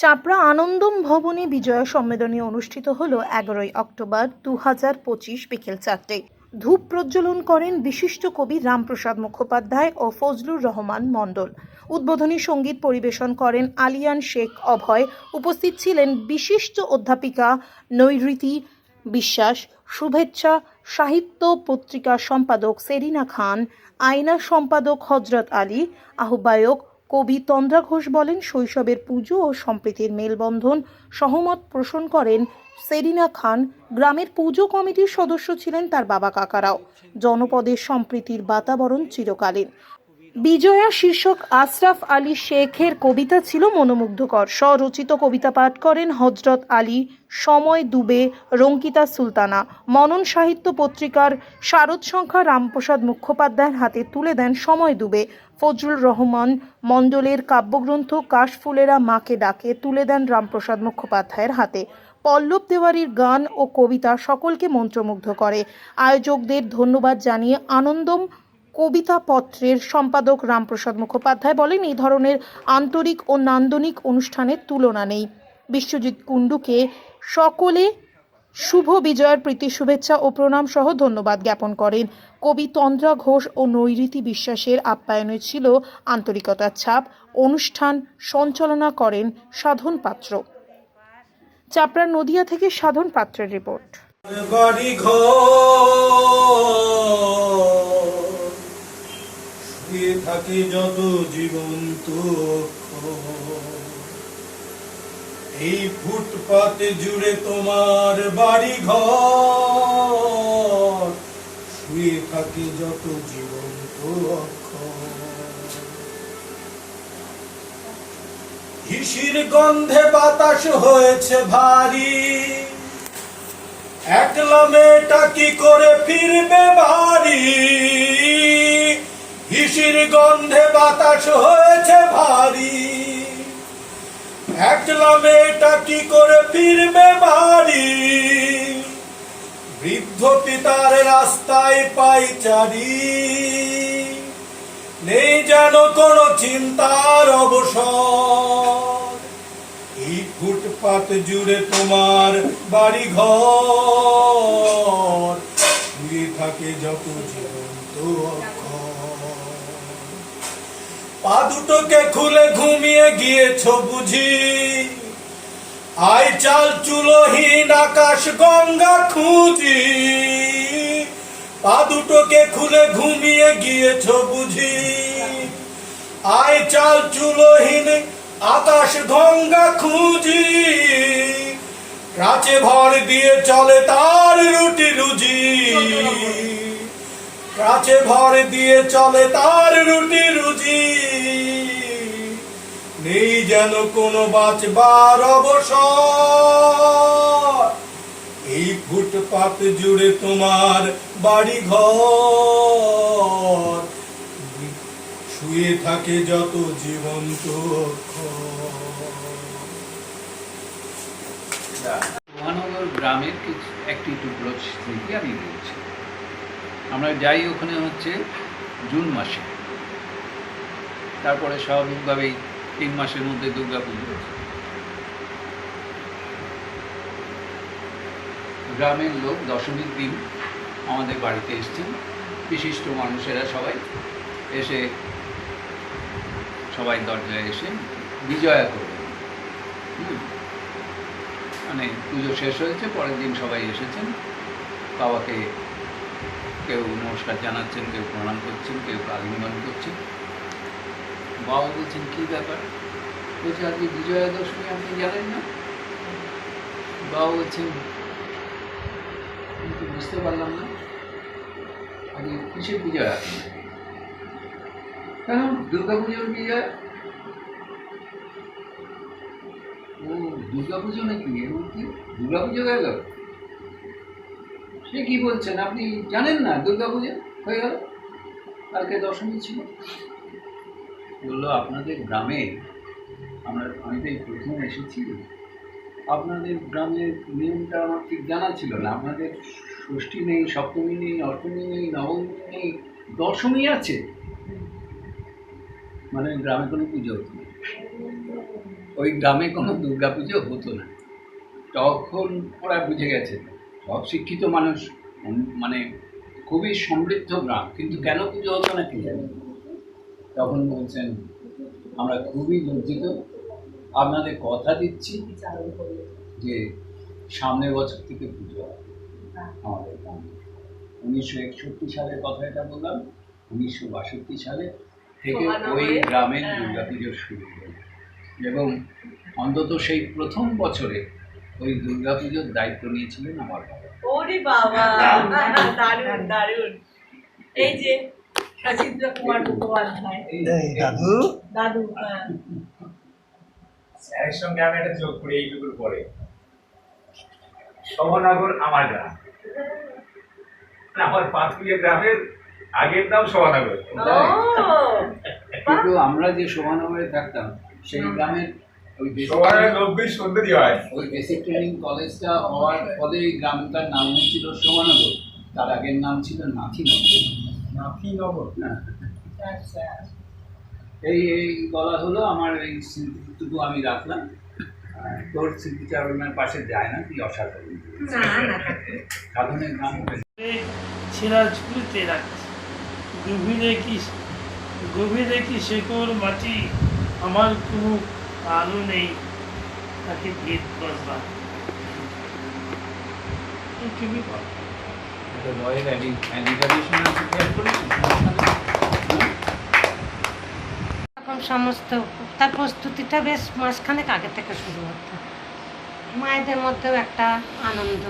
চাপড়া আনন্দম ভবনে বিজয়া সম্মেলনী অনুষ্ঠিত হল এগারোই অক্টোবর দু হাজার পঁচিশ বিকেল চারটে। ধূপ প্রজ্বলন করেন বিশিষ্ট কবি রামপ্রসাদ মুখোপাধ্যায় ও ফজলুর রহমান মণ্ডল। উদ্বোধনী সংগীত পরিবেশন করেন আলিয়ান শেখ অভয়। উপস্থিত ছিলেন বিশিষ্ট অধ্যাপিকা নৈরীতি বিশ্বাস। শুভেচ্ছা, সাহিত্য পত্রিকা সম্পাদক সেরিনা খান। আয়না সম্পাদক হজরত আলী। আহ্বায়ক কবি তন্দ্রা ঘোষ বলেন, শৈশবের পুজো ও সম্প্রীতির মেলবন্ধন সহমত পোষণ করেন সেরিনা খান। গ্রামের পুজো কমিটির সদস্য ছিলেন তার বাবা কাকারাও। জনপদের সম্প্রীতির বাতাবরণ চিরকালীন। বিজয়া শীর্ষক আশরাফ আলী শেখের কবিতা ছিল মনোমুগ্ধকর। স্বরচিত কবিতা পাঠ করেন হজরত আলী, সময় দুবে, রঙ্কিতা সুলতানা। মনন সাহিত্য পত্রিকার শারদ সংখ্যা রামপ্রসাদ মুখোপাধ্যায়ের হাতে তুলে দেন সময় দুবে। ফজলুর রহমান মণ্ডলের কাব্যগ্রন্থ কাশফুলেরা মাকে ডাকে তুলে দেন রামপ্রসাদ মুখোপাধ্যায়ের হাতে। পল্লব দেওয়ারির গান ও কবিতা সকলকে মন্ত্রমুগ্ধ করে। আয়োজকদের ধন্যবাদ জানিয়ে আনন্দম কবিতা পত্রের সম্পাদক রামপ্রসাদ মুখোপাধ্যায় বলেন, এই ধরনের আন্তরিক ও নান্দনিক অনুষ্ঠানের তুলনা নেই। বিশ্বজিৎ কুণ্ডুকে সকলে শুভ বিজয়ের প্রীতি, শুভেচ্ছা ও প্রণাম সহ ধন্যবাদ জ্ঞাপন করেন। কবি তন্দ্রা ঘোষ ও নৈরীতি বিশ্বাসের আপ্যায়নে ছিল আন্তরিকতার ছাপ। অনুষ্ঠান সঞ্চালনা করেন সাধন পাত্র। চাপড়া নদিয়া থেকে সাধন পাত্রের রিপোর্ট। থাকি যত জীবন্ত। এই ফুটপাতে জুড়ে তোমার বাড়ি ঘর শুয়ে থাকি যত জীবন্ত। হিসির গন্ধে বাতাস হয়েছে ভারী একলা মেয়েটা কি করে ফিরবে বাড়ি হিসির গন্ধে বাতাস হয়েছে ভারী। একলা মেয়েটা কি করে ফিরবে বাড়ি? বৃদ্ধ পিতার রাস্তায় পাইচারি। নেই যেন কোনো চিন্তার অবসর। এই ফুটপাত জুড়ে তোমার বাড়ি ঘর থাকে যত জীবন্ত। পা দুটোকে খুলে ঘুমিয়ে গিয়েছ বুঝি? আই চাল চুলোহীন আকাশ গঙ্গা খুঁজি। পা দুটোকে খুলে ঘুমিয়ে গিয়েছ বুঝি? আয় চাল চুলোহীন আকাশ গঙ্গা খুঁজি। রাচে ভর দিয়ে চলে তার রুটি রুজি। রাচে ভর দিয়ে চলে তার রুটি রুজি। নেই যেন কোনো বাঁচবার অবসর। এই ফুটপাত জুড়ে তোমার বাড়ি ঘর শুয়ে থাকে যত জীবন্ত মহানগর গ্রামের কিছু একটি টুকরো স্মৃতি আমি বলছি। আমরা যাই ওখানে হচ্ছে জুন মাসে। তারপরে স্বাভাবিকভাবেই তিন মাসের মধ্যে দুর্গা পুজো গ্রামের লোক দশমীর দিন আমাদের বাড়িতে এসছেন। বিশিষ্ট মানুষেরা সবাই এসে সবাই দরজায় এসে বিজয়া করবেন হুম। মানে পুজো শেষ হয়েছে, পরের দিন সবাই এসেছেন। বাবাকে কেউ নমস্কার জানাচ্ছেন, কেউ প্রণাম করছেন, কেউ আলিঙ্গন করছেন। বাবা বলছেন, কী ব্যাপার? বলছে, আজকে বিজয়া দশমী আপনি জানেন না? বাবা বলছেন, আমি তো বুঝতে পারলাম না। আজকে কিসের বিজয়া? কেন দুর্গা পুজোর বিজয়া। ও দুর্গা পুজো নাকি? এমন কি দুর্গা পুজো গেল? সে কি বলছেন? আপনি জানেন না? দুর্গা পুজো হয়ে গেল? কালকে দশমী ছিল। বলল, আপনাদের গ্রামে আমরা আমি তো এই প্রথম এসেছি। আপনাদের গ্রামের নিয়মটা আমার ঠিক জানা ছিল না। আপনাদের ষষ্ঠী নেই, সপ্তমী নেই, অষ্টমী নেই, নবমী নেই, দশমী আছে। মানে গ্রামে কোনো পুজো হতো না। ওই গ্রামে কোনো দুর্গা পুজো হতো না। তখন ওরা বুঝে গেছে। সব শিক্ষিত মানুষ মানে খুবই সমৃদ্ধ গ্রাম কিন্তু কেন পুজো হতো না কি জানি? তখন বলছেন আমরা খুবই লজ্জিত। আপনাদের কথা দিচ্ছি যে সামনের বছর থেকে পুজো হবে আমাদের গ্রামে। উনিশশো একষট্টি সালের কথা এটা বললাম উনিশশো বাষট্টি সালে থেকে ওই গ্রামে দুর্গা পুজো শুরু হলো। এবং অন্তত সেই প্রথম বছরে ওই দুর্গা পুজোর দায়িত্ব নিয়েছিলেন আমার বাবা। ওরে বাবা দারুণ দারুণ এই যে সচিত্র কুমার মুখোপাধ্যায়। দাদু। দাদু হ্যাঁ। স্যারের সঙ্গে আমি একটা যোগ করি এইটুকুর পরে। শোভনগর আমার গ্রাম। আমার পাঁচকুড়িয়া গ্রামের আগের নাম শোভনগর ও কিন্তু আমরা যে শোভানগরে থাকতাম সেই গ্রামের সুন্দরী হয়। ওই বেসিক ট্রেনিং কলেজটা হওয়ার ফলে গ্রামটার নাম তার আগের নাম ছিল নাথিনগর। নাথিনগর? আচ্ছা এই এই বলা হলো আমার এই স্মৃতিটুকু আমি রাখলাম। তোর স্মৃতিচারণের পাশে যায় না তুই অসাধারণ। না না সাধনের রাখছে। গভীরে কি গভীরে কি শেকড় মাটি আমার কোনো আলো নেই তাকে ভেদ বলা। সমস্ত তার প্রস্তুতিটা বেশ মাসখানেক আগে থেকে শুরু হতো মায়েদের মধ্যেও একটা আনন্দ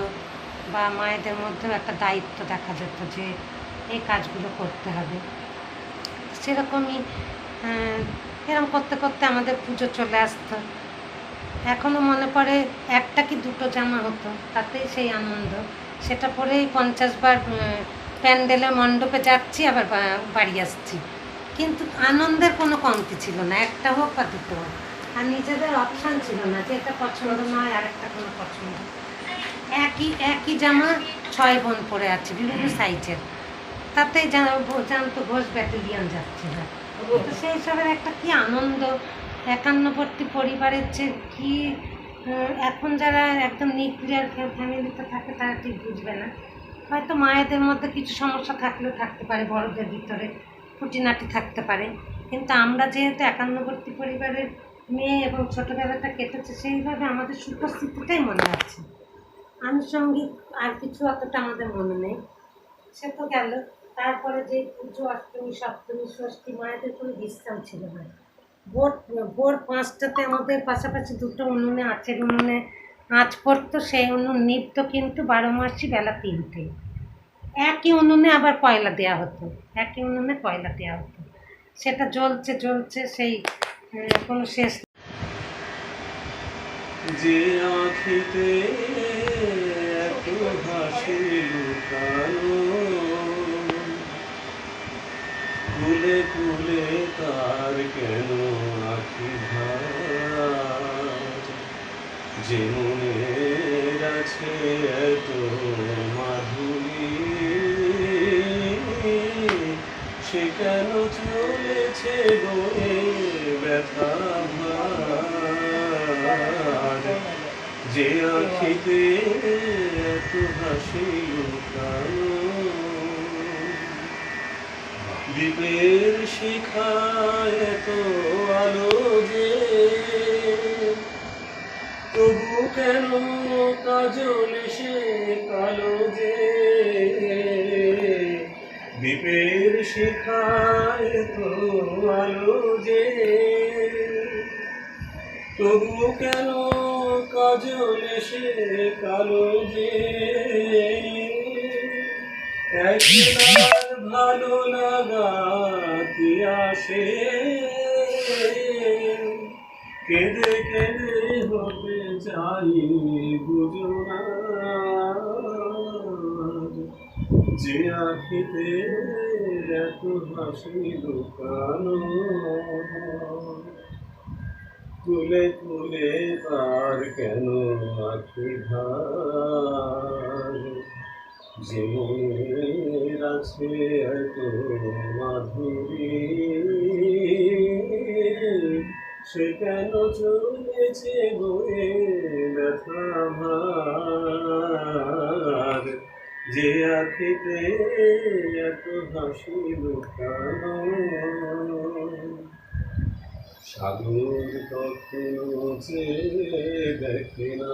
বা মায়েদের মধ্যেও একটা দায়িত্ব দেখা যেত যে এই কাজগুলো করতে হবে। সেরকমই আহ, এরকম করতে করতে আমাদের পুজো চলে আসতো। এখনও মনে পড়ে একটা কি দুটো জামা হতো তাতেই সেই আনন্দ। সেটা পরেই পঞ্চাশ বার আহ, প্যান্ডেলের মণ্ডপে যাচ্ছি আবার বাড়ি আসছি। কিন্তু আনন্দের কোনো কমতি ছিল না একটা হোক বা দুটো হোক। আর নিজেদের অপশান ছিল না যে এটা পছন্দ নয় আর একটা কোনো পছন্দ। একই একই জামা ছয় বোন পরে আছে বিভিন্ন সাইজের। তাতে জানতো ঘোষ ব্যাটালিয়ন যাচ্ছে না। তো সেই হিসাবের একটা কি আনন্দ? একান্নবর্তী পরিবারের যে কি এখন যারা একদম নিউক্লিয়ার ফ্যামিলিতে থাকে তারা ঠিক বুঝবে না। হয়তো মায়েদের মধ্যে কিছু সমস্যা থাকলেও থাকতে পারে, বড়দের ভিতরে খুঁটিনাটি থাকতে পারে। কিন্তু আমরা যেহেতু একান্নবর্তী পরিবারের মেয়ে এবং ছোটোবেলাটা কেটেছে, সেইভাবে আমাদের সুপস্থিতিটাই মনে আছে। আনুষঙ্গিক আর কিছু অতটা আমাদের মনে নেই। সে তো গেল। তারপরে যে পুজো, অষ্টমী, সপ্তমী, ষষ্ঠী, মায়েদের কোনো বিশ্রাম ছিল না। ভোর ভোর পাঁচটাতে আমাদের পাশাপাশি দুটো উনুনে আঁচের উনুনে আঁচ পড়তো সেই উনুন নিত্য কিন্তু বারো মাসই বেলা তিনটে। একই উনুনে আবার কয়লা দেওয়া হতো। একই উনুনে কয়লা দেওয়া হতো। সেটা জ্বলছে জ্বলছে, সেই কোনো শেষ যে আখিতে এত হাসি লুকানো কুলে কুলে তার কেন আখি যে মনের আছে এত মাধুরী, সে কেন চলেছে বয়ে ব্যথা যে আখিতে এত হাসি লুকানো দ্বীপের শিখায় এত আলো যে। তবু কেন কাজল সে কালো যে? দ্বীপের শিখায় তো আলো যে। তবু কেন কাজল সে কালো যে? একবার ভালো লাগা কি আসে কেঁদে কেঁদে হতে চাই বুঝো না যে আখিতে এত হাসি লুকানো তুলে তুলে তার কেন আখি ধার? যে মাধুরী। সে কেন চলেছে বয়ে ব্যথা আমার? যে আখিতে এত হাসি লুকানো। সাগর কখনো যে দেখে না।